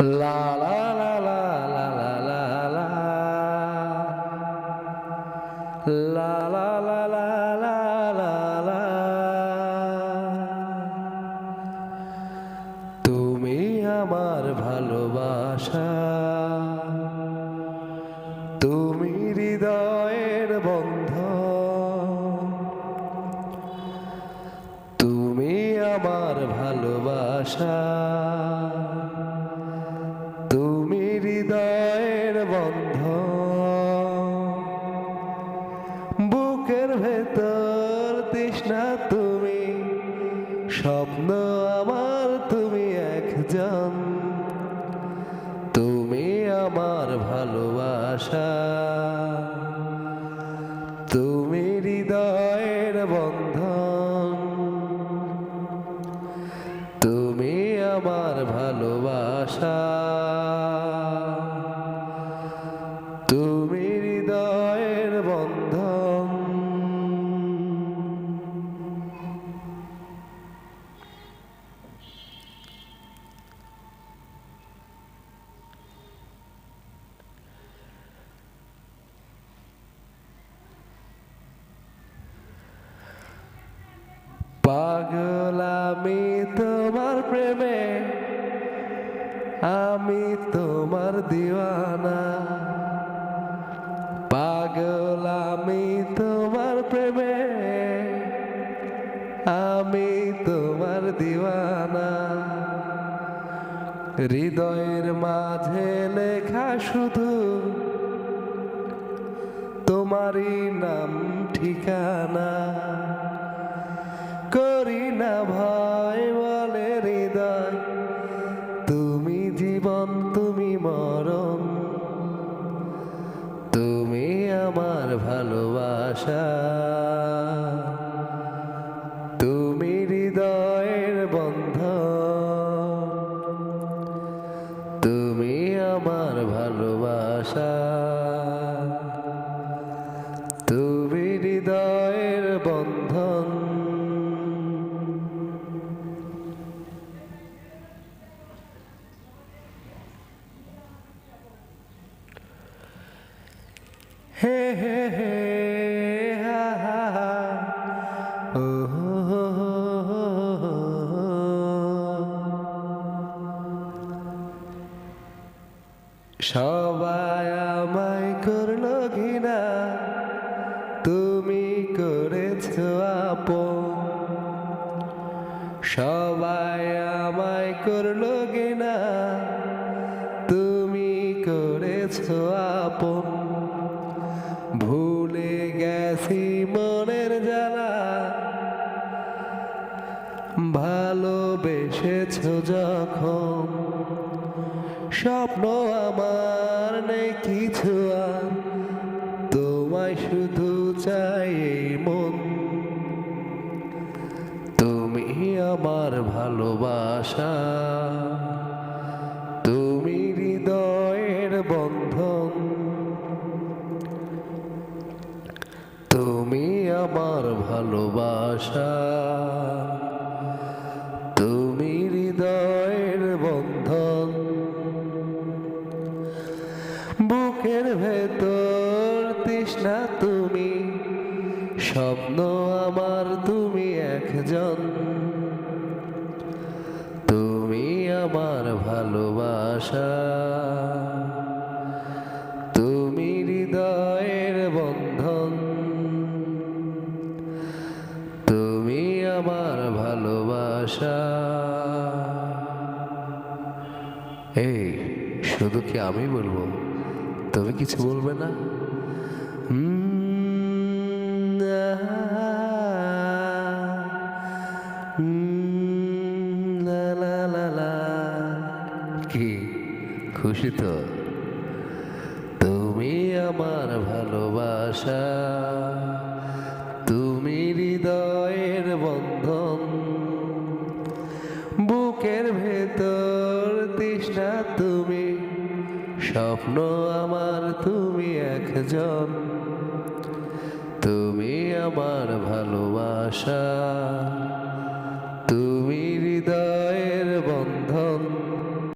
লা লা লা লা লা লা লা লা লা লা লা লা লা লা লা তুমি আমার ভালোবাসা। তুমি হৃদয়ের বন্ধ তুমি আমার ভালোবাসা। ভেতর তৃষ্ণা তুমি, স্বপ্ন আমার তুমি একজন। তুমি আমার ভালোবাসা, তুমি হৃদয়ের বন্ধন। তুমি আমার ভালোবাসা। পাগল আমি তোমার প্রেমে, আমি তোমার দিওয়ানা। পাগল আমি তোমার প্রেমে, আমি তোমার দিওয়ানা। হৃদয়ের মাঝে লেখা শুধু তোমারই নাম ঠিকানা। হে হে হে, হা হা ও। সবাই আমায় করল ঘৃণা। তুমি করেছ আপন। সবাই আমায় করল ঘৃণা। তুমি করেছ আপন। মনের জ্বালা ভালোবেসেছ যখন। স্বপ্ন আমার নেই কিছু আর, তোমায় শুধু চাই মন। তুমি আমার ভালোবাসা। আমার ভালোবাসা। তুমি হৃদয়ের বন্ধন। বুকের ভেতর তৃষ্ণা তুমি। স্বপ্ন আমার তুমি একজন। তুমি আমার ভালোবাসা। এই শুধু কি আমি বলব? তুমি কিছু বলবে না। কি? খুশি তো? তুমি আমার ভালোবাসা। তুমি স্বপ্ন আমার তুমি একজন। তুমি আমার ভালোবাসা।